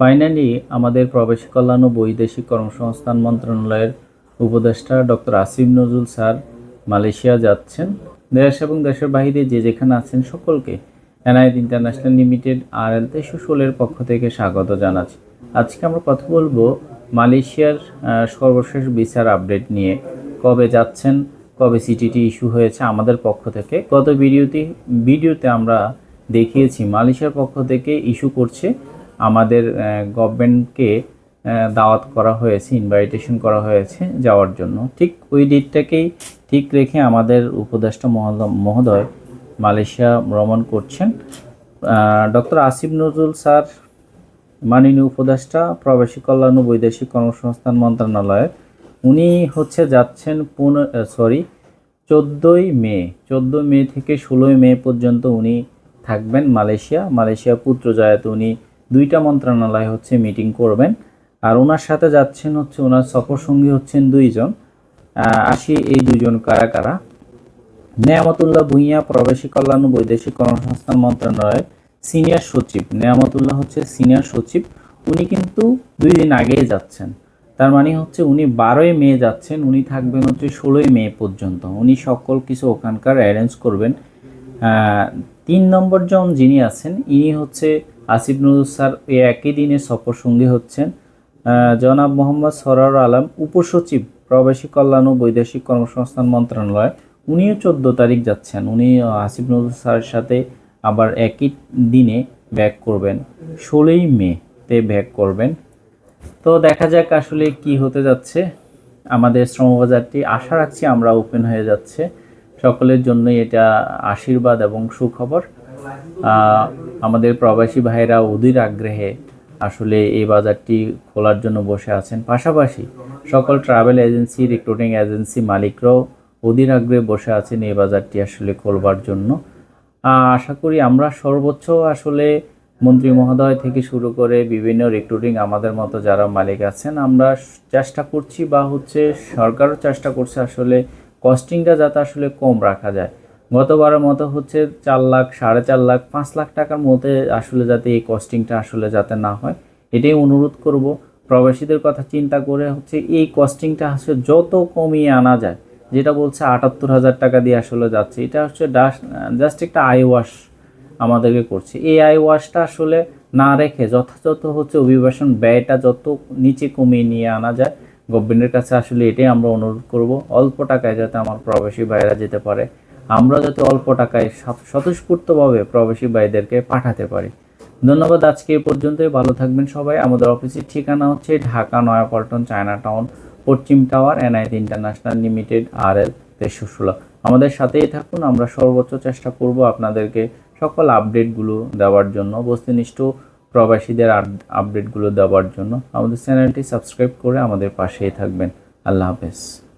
Finally আমাদের প্রবাসী কল্যাণ ও বৈদেশিক কর্মসংস্থান মন্ত্রণালয়ের উপদেষ্টা doctor Asif Nazrul sir Malaysia যাচ্ছেন। দেশ এবং দেশের বাইরে যে যেখানে আছেন সকলকে এনআইড ইন্টারন্যাশনাল লিমিটেড আর এল ষোলের পক্ষ থেকে স্বাগত জানাচ্ছি। আজকে আমরা কথা বলব মালয়েশিয়ার সর্বশেষ বিচার আপডেট নিয়ে। কবে যাচ্ছেন, কবে সিটিটি ইস্যু হয়েছে আমাদের পক্ষ থেকে। গত ভিডিওতে ভিডিওতে আমরা দেখিয়েছি মালয়েশিয়ার পক্ষ থেকে ইস্যু করছে। আমাদের গভর্নমেন্টকে দাওয়াত করা হয়েছে ইনভাইটেশন করা হয়েছে যাওয়ার জন্য। ঠিক ওই ডেটটাকেই ঠিক রেখে আমাদের উপদেষ্টা মহোদ- মহোদয় মালয়েশিয়া ভ্রমণ করছেন। ডক্টর আসিফ নজরুল স্যার, মাননীয় উপদেষ্টা, প্রবাসী কল্যাণ ও বৈদেশিক কর্মসংস্থান মন্ত্রণালয়ে উনি হচ্ছে যাচ্ছেন পুন সরি চোদ্দোই মে চোদ্দোই মে থেকে ষোলোই মে পর্যন্ত উনি থাকবেন মালয়েশিয়া। মালয়েশিয়া পুত্রজায়াতে উনি দুইটা মন্ত্রণালয় হচ্ছে মিটিং করবেন। আর ওনার সাথে যাচ্ছেন হচ্ছে, ওনার সফর সঙ্গী হচ্ছেন দুইজন। আসি এই দুইজন কারা কারা? নেয়ামতুল্লাহ ভূঁইয়া প্রবাসী কল্যাণ বৈদেশিক কর্মসংস্থান মন্ত্রণালয়ের সিনিয়র সচিব। নেয়ামতুল্লাহ হচ্ছে সিনিয়র সচিব। উনি কিন্তু দুই দিন আগেই যাচ্ছেন। তার মানে হচ্ছে উনি বারোই মে যাচ্ছেন, উনি থাকবেন হচ্ছে ষোলোই মে পর্যন্ত। উনি সকল কিছু ওখানকার অ্যারেঞ্জ করবেন। তিন নম্বর জন যিনি আছেন, ইনি হচ্ছে আসিফ নজরুল স্যার একই দিনে সফর সঙ্গী হচ্ছেন। জনাব মোহাম্মদ সরার আলম, উপসচিব, প্রবাসী কল্যাণ ও বৈদেশিক কর্মসংস্থান মন্ত্রণালয়। উনিও চোদ্দ তারিখ যাচ্ছেন। উনি আসিফ নজরুল স্যারের সাথে আবার একই দিনে ব্যাক করবেন। ষোলোই মে তে ব্যাক করবেন। তো দেখা যাক আসলে কি হতে যাচ্ছে। আমাদের শ্রমবাজারটি আশা রাখছি আমরা ওপেন হয়ে যাচ্ছে। সকলের জন্যই এটা আশীর্বাদ এবং সুখবর। আমাদের প্রবাসী ভাইরা অধীর আগ্রহে আসলে এই বাজারটি খোলার জন্য বসে আছেন। পাশাপাশি সকল ট্রাভেল এজেন্সি, রিক্রুটিং এজেন্সি মালিকরাও অধীর আগ্রহে বসে আছেন এই বাজারটি আসলে খোলবার জন্য। আশা করি আমরা সর্বোচ্চ আসলে মন্ত্রী মহোদয় থেকে শুরু করে বিভিন্ন রিক্রুটিং আমাদের মতো যারা মালিক আছেন, আমরা চেষ্টা করছি বা হচ্ছে সরকারও চেষ্টা করছে আসলে কস্টিংটা যাতে আসলে কম রাখা যায়। গতবারের মতো হচ্ছে চার লাখ, সাড়ে চার লাখ, পাঁচ লাখ টাকার মধ্যে আসলে যাতে এই কস্টিংটা আসলে যাতে না হয়, এটাই অনুরোধ করব। প্রবাসীদের কথা চিন্তা করে হচ্ছে এই কস্টিংটা আসলে যত কমিয়ে আনা যায়, যেটা বলছে আটাত্তর হাজার টাকা দিয়ে আসলে যাচ্ছে, এটা হচ্ছে জাস্ট একটা আই ওয়াশ আমাদেরকে করছে। এই আই ওয়াশটা আসলে না রেখে যথাযথ হচ্ছে অভিবাসন ব্যয়টা যত নিচে কমিয়ে নিয়ে আনা যায় গভর্নমেন্টের কাছে আসলে এটাই আমরা অনুরোধ করব। অল্প টাকায় যাতে আমার প্রবাসী ভাইরা যেতে পারে। আমরা যাতে অল্প টাকায় স্বতঃস্ফূর্তভাবে প্রবাসী ভাইদেরকে পাঠাতে পারি। ধন্যবাদ আজকে এ পর্যন্তই। ভালো থাকবেন সবাই। আমাদের অফিসের ঠিকানা হচ্ছে ঢাকা, নয়াপল্টন চায়না টাউন পশ্চিম টাওয়ার এনআইটি ইন্টারন্যাশনাল লিমিটেড আর এল তেইশশো আমাদের সাথেই থাকুন। আমরা সর্বোচ্চ চেষ্টা করব আপনাদেরকে সকল আপডেটগুলো দেওয়ার জন্য, বস্তুনিষ্ঠ প্রবাসীদের আপডেটগুলো দেওয়ার জন্য। আমাদের চ্যানেলটি সাবস্ক্রাইব করে আমাদের পাশেই থাকবেন। আল্লাহ হাফেজ।